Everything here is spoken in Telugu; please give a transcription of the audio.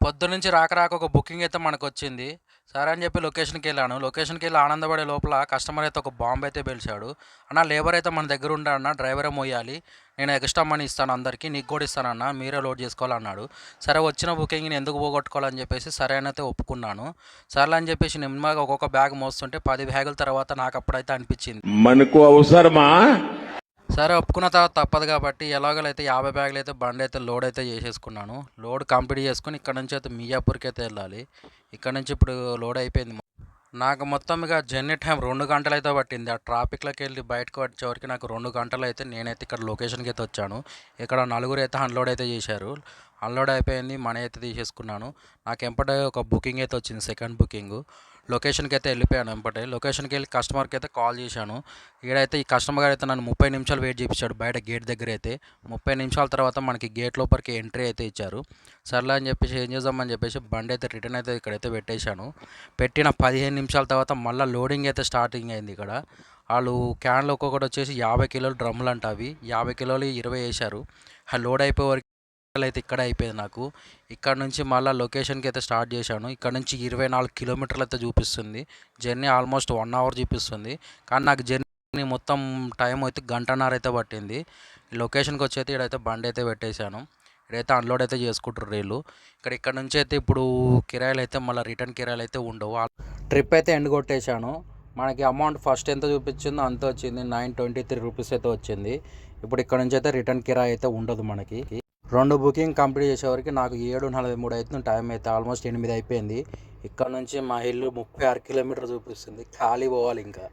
పొద్దున్నుంచి రాక రాక ఒక బుకింగ్ అయితే మనకు వచ్చింది సరే అని చెప్పి లొకేషన్కి వెళ్ళాను లొకేషన్కి వెళ్ళి ఆనందపడే లోపల కస్టమర్ అయితే ఒక బాంబు అయితే పేల్చాడు. "అన్న లేబర్ అయితే మన దగ్గర ఉండడన్న డ్రైవరే మోయాలి. నేను ఎక్స్ట్రా మనీ ఇస్తాను అందరికి. నీకు కూడా ఇస్తానన్న. మీరే లోడ్ చేసుకోవాలి" అన్నాడు. సరే వచ్చిన బుకింగ్‌ని ఎందుకు పోగొట్టుకోవాలని చెప్పేసి సరే అయితే ఒప్పుకున్నాను. సరే అని చెప్పేసి నిమ్మగా ఒక్కొక్క బ్యాగ్ మోస్తుంటే పది బ్యాగుల తర్వాత నాకు అప్పుడైతే అనిపించింది. మనకు అవసరమా సరే ఒప్పుకున్న తర్వాత తప్పదు కాబట్టి ఎలాగోలైతే 50 బ్యాగులు అయితే బండి అయితే లోడ్ అయితే చేసేసుకున్నాను. లోడ్ కంప్లీట్ చేసుకుని ఇక్కడ నుంచి అయితే మియాపూర్‌కి అయితే వెళ్ళాలి. ఇక్కడ నుంచి ఇప్పుడు లోడ్ అయిపోయింది. నాకు మొత్తం ఇక జర్నీ టైం 2 గంటలైతే పట్టింది. ఆ ట్రాఫిక్లోకి వెళ్ళి బయటకు వచ్చేవరకు నాకు 2 గంటలైతే నేనైతే ఇక్కడ లొకేషన్‌కి అయితే వచ్చాను. ఇక్కడ నలుగురు అయితే అన్‌లోడ్ అయితే చేశారు. అన్‌లోడ్ అయిపోయింది. మనీ అయితే తీసేసుకున్నాను. నాకు ఎంపటే ఒక బుకింగ్ అయితే వచ్చింది. Second booking. లొకేషన్‌కి అయితే వెళ్ళిపోయాను ఎంపటే లొకేషన్‌కి వెళ్ళి కస్టమర్‌కి అయితే కాల్ చేశాను. ఈడైతే ఈ కస్టమర్ గారు అయితే నన్ను 30 నిమిషాలు వెయిట్ చేపించాడు బయట గేట్ దగ్గర అయితే. 30 నిమిషాల తర్వాత మనకి గేట్ లోపలికి ఎంట్రీ అయితే ఇచ్చారు. సర్లే అని చెప్పేసి ఏం చేద్దామని చెప్పేసి బండి అయితే రిటర్న్ అయితే ఇక్కడైతే పెట్టేశాను. పెట్టిన 15 నిమిషాల తర్వాత మళ్ళీ లోడింగ్ అయితే స్టార్టింగ్ అయింది ఇక్కడ. వాళ్ళు క్యాన్‌లు ఒక్కొక్కటి వచ్చేసి 50 కిలోల డ్రమ్ములంట అవి. 50 కిలోలయి 20 ఏశారు. ఆ లోడ్ అయిపోయే వరకు అయితే ఇక్కడ అయిపోయింది నాకు. ఇక్కడ నుంచి మళ్ళీ లొకేషన్‌కి అయితే స్టార్ట్ చేశాను. ఇక్కడ నుంచి 24 కిలోమీటర్లు అయితే చూపిస్తుంది. జర్నీ ఆల్మోస్ట్ వన్ అవర్ చూపిస్తుంది. కానీ నాకు జర్నీ మొత్తం టైం అయితే గంటన్నర అయితే పట్టింది. లొకేషన్‌కి వచ్చి అయితే బండి అయితే పెట్టేశాను. ఇక్కడైతే అన్‌లోడ్ అయితే చేసుకుంటారు ఈళ్ళు. ఇక్కడ ఇక్కడ నుంచి అయితే ఇప్పుడు కిరాయిలు అయితే మళ్ళీ రిటర్న్ కిరాయిలు అయితే ఉండవు. ట్రిప్ అయితే ఎండ్ కొట్టేశాను. మనకి అమౌంట్ ఫస్ట్ ఎంత చూపించిందో అంత వచ్చింది. 923 రూపీస్ అయితే వచ్చింది. ఇప్పుడు ఇక్కడ నుంచి అయితే రిటర్న్ కిరాయి అయితే ఉండదు మనకి. రెండు బుకింగ్ కంప్లీట్ చేసేవరకు నాకు 7:43 అవుతుంది టైం అయితే. ఆల్మోస్ట్ ఎనిమిది అయిపోయింది. ఇక్కడ నుంచి మా ఇల్లు 36 కిలోమీటర్లు చూపిస్తుంది. ఖాళీ పోవాలి ఇంకా.